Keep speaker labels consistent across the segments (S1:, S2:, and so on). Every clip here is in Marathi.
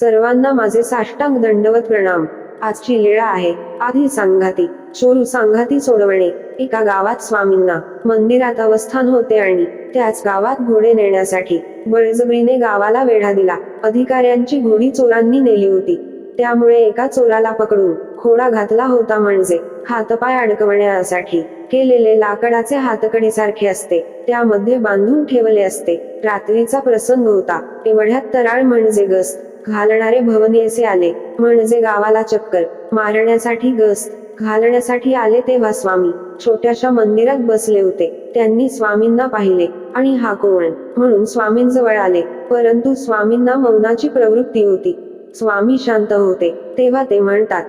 S1: सर्वांना माझे साष्टांग दंडवत प्रणाम. आजची लीळा आहे. आधी सांगाती. चोरू सांगाती सोडवणे. एका गावात स्वामींना. मंदिरात अवस्थान होते आणि त्याच गावात घोडे नेण्यासाठी बळजबरीने गावाला वेढा दिला. अधिकाऱ्यांची घोडी चोरांनी नेली होती. त्यामुळे एका चोराला पकडून खोडा घातला होता म्हणजे हातपाय अडकवण्यासाठी केलेले लाकडाचे हातकडी सारखे असते. त्यामध्ये बांधून ठेवले असते. रात्रीचा प्रसंग होता. एवढ्यात तराळ म्हणजे गस्त. घालणारे भवनीयसे आले. म्हणजे गावाला चक्कर मारण्यासाठी गस्त घालण्यासाठी आले तेव्हा स्वामी. छोट्याशा मंदिरात बसले होते. त्यांनी स्वामींना पाहिले आणि हा कोण? म्हणून स्वामींजवळ आले. परंतु स्वामींना मौनाची प्रवृत्ती होती. स्वामी शांत होते. तेव्हा ते म्हणतात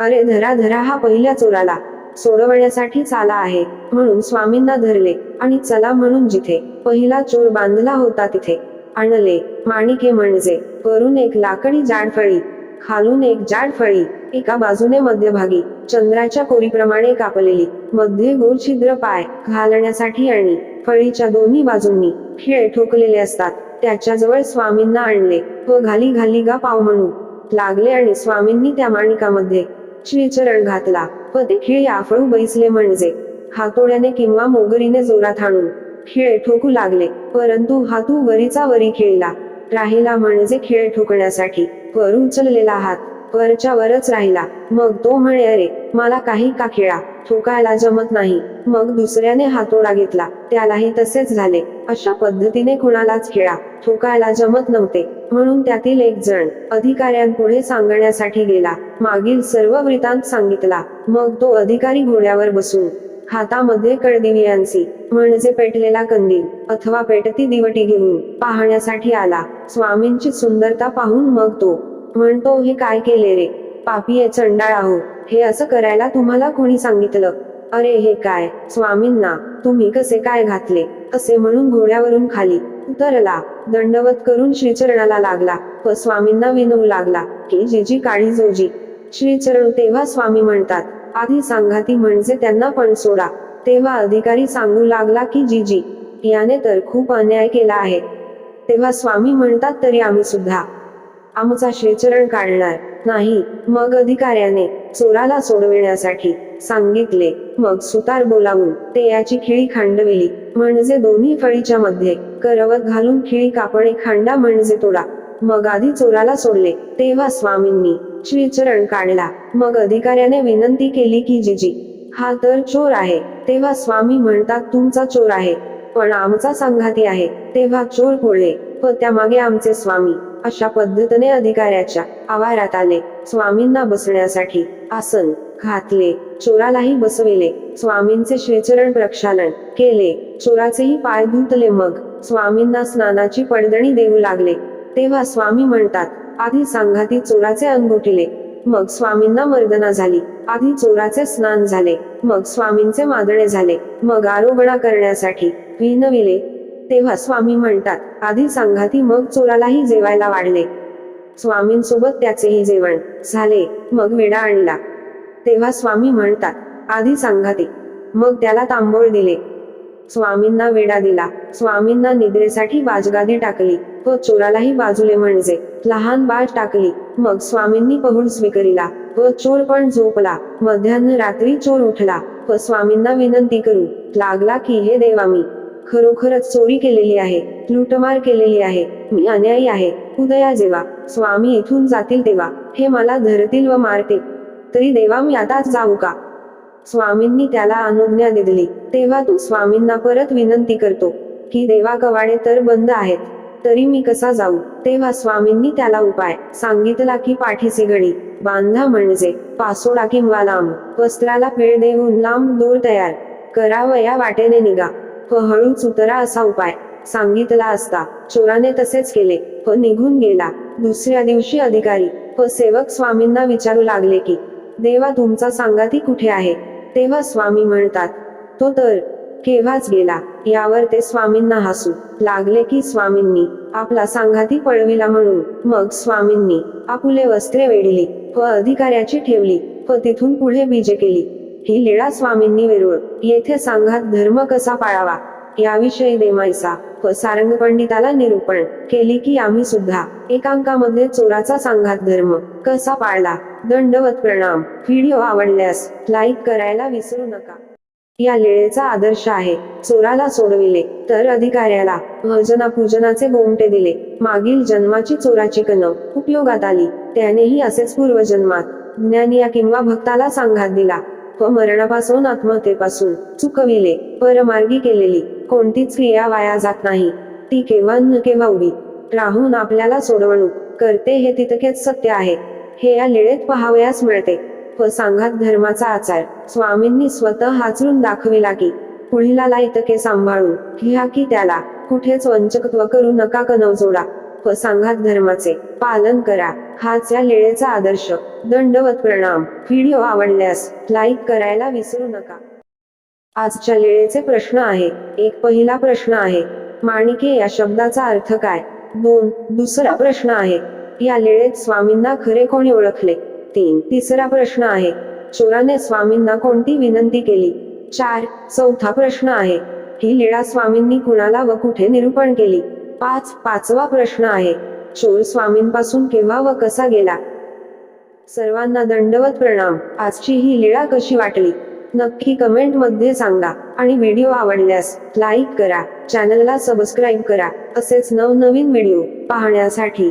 S1: अरे धरा धरा हा पहिल्या चोराला सोडवण्यासाठी चाला आहे. म्हणून स्वामींना धरले आणि चला म्हणून जिथे पहिला चोर बांधला होता तिथे. आणले. माणिके म्हणजे वरून एक लाकडी जाडफळी खालून एक जाडफळी एका बाजूने मध्यभागी चंद्राच्या कोरीप्रमाणे कापलेली मध्ये गोल छिद्र पाय घालण्यासाठी आणि फळीच्या दोन्ही बाजूंनी खिळे ठोकलेले असतात. त्याच्याजवळ स्वामींना आणले व घाली घाली गा पाव म्हणू लागले आणि स्वामींनी त्या माणिकामध्ये श्रीचरण घातला व ते खिळे आफळू बैसले म्हणजे हातोड्याने किंवा मोगरीने जोरात आणून खेळ ठोकू लागले परंतु हातू वरीचा वरी खेळला. राहिला म्हणजे खेळ ठोकण्यासाठी. वर उचललेला हात वरच्या वरच राहिला. मग तो म्हणे अरे मला काही का खेळा? ठोकायला जमत नाही. मग दुसऱ्याने हातोडा घेतला. त्यालाही तसेच झाले. अशा पद्धतीने कुणालाच खेळा ठोकायला जमत नव्हते. म्हणून त्यातील एक जण अधिकाऱ्यांपुढे सांगण्यासाठी गेला. मागील सर्व वृत्तांत सांगितला. मग तो अधिकारी घोड्यावर बसून हातामध्ये कळदिवियांची म्हणजे पेटलेला कंदील अथवा पेटती दिवटी घेऊन पाहण्यासाठी आला. स्वामींची सुंदरता पाहून मग तो म्हणतो हे काय केले रे? पापी चंडाळ आहो. हे असं करायला तुम्हाला कोणी सांगितलं? अरे हे काय? स्वामींना तुम्ही कसे काय घातले? असे म्हणून घोड्यावरून खाली उतरला. दंडवत करून श्रीचरणाला लागला. व स्वामींना विनवू लागला की जिजी काळी जोजी श्रीचरण तेव्हा स्वामी म्हणतात आधी सांगाती म्हणजे त्यांना पण सोडा. तेव्हा अधिकारी सांगू लागला की जीजी याने तर खूप अन्याय केला आहे. तेव्हा स्वामी म्हणतात तरी आम्ही सुद्धा आमचा शेचरण काढणार नाही. मग अधिकाऱ्याने चोराला सोडविण्यासाठी सांगितले. मग सुतार बोलावून ते याची खिळी खांडविली. म्हणजे दोन्ही फळीच्या मध्ये करवत घालून खिळी कापणे खांडा म्हणजे तोडा. मग आधी चोराला सोडले. तेव्हा स्वामींनी श्रीचरण काढला. मग अधिकाऱ्याने विनंती केली की जिजी हा तर चोर आहे. तेव्हा स्वामी म्हणतात तुमचा चोर आहे. पण आमचा संघाती आहे. तेव्हा चोर पोळले व त्यामागे आमचे स्वामी अशा पद्धतीने अधिकाऱ्याच्या आवारात आले. स्वामींना बसण्यासाठी आसन घातले. चोरालाही बसविले. स्वामींचे श्रीचरण प्रक्षालन केले. चोराचेही पाय धुतले. मग स्वामींना स्नानाची पडदणी देऊ लागले. तेव्हा स्वामी म्हणतात आधी सांगाती चोराचे अंगुठिले. मग स्वामींना मर्दना झाली. आधी चोराचे स्नान झाले. मग स्वामींचे मादणे झाले. मग आरोगणा करण्यासाठी विनविले. तेव्हा स्वामी म्हणतात आधी सांघाती मग चोरालाही जेवायला वाढले. स्वामींसोबत त्याचेही जेवण झाले. मग वेडा आणला. तेव्हा स्वामी म्हणतात आधी सांगाती. मग त्याला तांबोळ दिले. स्वामींना वेडा दिला. स्वामींना निद्रेसाठी बाजगादी टाकली. व चोरालाही बाजूले म्हणजे लहान बाळ टाकली. मग स्वामींनी पहुल स्वीकारिला व चोर पण झोपला. मध्यान्ह रात्री चोर उठला व स्वामींना विनंती करू लागला की हे देवा मी खरोखरच चोरी केलेली आहे लुटमार केलेली आहे मी अन्यायी आहे उदया जेव्हा स्वामी इथून जातील तेव्हा हे मला धरतील व मारतील. तरी देवा मी आताच जाऊ का? स्वामींनी त्याला अनुज्ञा दिली. तेव्हा तू स्वामींना परत विनंती करतो की देवा कवाडे तर बंद आहेत तरी मी कसा जाऊ? तेव्हा स्वामींनी त्याला उपाय सांगितला की पाठीची घडी बांधा म्हणजे पासोडा किंवा लांब वस्त्राला फेळ देऊन लांब दोर तयार करावं या वाटेने निघा. व हळूच उतरा असा उपाय सांगितला असता चोराने तसेच केले व निघून गेला. दुसऱ्या दिवशी अधिकारी व सेवक स्वामींना विचारू लागले की देवा तुमचा सांगाती कुठे आहे? तेव्हा स्वामी म्हणतात तो तर केव्हाच गेला? यावर ते स्वामींना हसू लागले की स्वामींनी आपला सांघाती पळविला म्हणून मग स्वामींनी आपुले वस्त्रे वेढली व अधिकाऱ्याची ठेवली व तिथून पुढे बीजे केली. ही लीळा स्वामींनी वेरूळ येथे सांघात धर्म कसा पाळावा? याविषयी देमाईसा व सारंग पंडिताला निरूपण केली की आम्ही सुद्धा एकांकामध्ये चोराचा सांघात धर्म कसा पाळला? दंडवत प्रणाम. व्हिडिओ आवडल्यास लाईक करायला विसरू नका. या लीळेचा आदर्श आहे. चोराला सोडविले तर अधिकाऱ्याला भजना पूजनाचे गोमटे दिले. मागील जन्माची चोराची कन उपयोगात आली. त्यानेही असेच पूर्वजन्मात ज्ञानी या किंवा भक्ताला सांघात दिला. व मरणापासून आत्महत्येपासून चुकविले परमार्गी केलेली. कोणतीच क्रिया वाया जात नाही. ती केव्हा न केव्हा उभी. राहून आपल्याला सोडवणूक करते हे तितकेच सत्य आहे. हे या लिळेत पहावयास मिळते. व सांघात धर्माचा आचार. स्वामींनी स्वतः हाचरून दाखविला की पुढीला इतके सांभाळून घ्या की त्याला? कुठेच वंचकत्व करू नका कनवजोडा. व सांघात धर्माचे. पालन करा. हाच या लेळेचा आदर्श. दंडवत प्रणाम. व्हिडिओ आवडल्यास लाईक करायला विसरू नका. आजच्या लेळेचे प्रश्न आहे. एक पहिला प्रश्न आहे. माणिके या शब्दाचा अर्थ काय? दोन. दुसरा प्रश्न आहे. या लीळेत स्वामींना खरे कोणी ओळखले? तीन. तिसरा प्रश्न आहे. चोराने स्वामींना कोणती विनंती केली? चार. चौथा प्रश्न आहे. ही लीळा स्वामींनी कुणाला व कुठे निरूपण केली? पाच. पाचवा प्रश्न आहे. चोर स्वामींपासून केव्हा व कसा गेला? सर्वांना दंडवत प्रणाम. आजची ही लीळा कशी वाटली? नक्की कमेंटमध्ये सांगा आणि व्हिडिओ आवडल्यास लाईक करा. चॅनलला सबस्क्राईब करा. असेच नवनवीन व्हिडिओ पाहण्यासाठी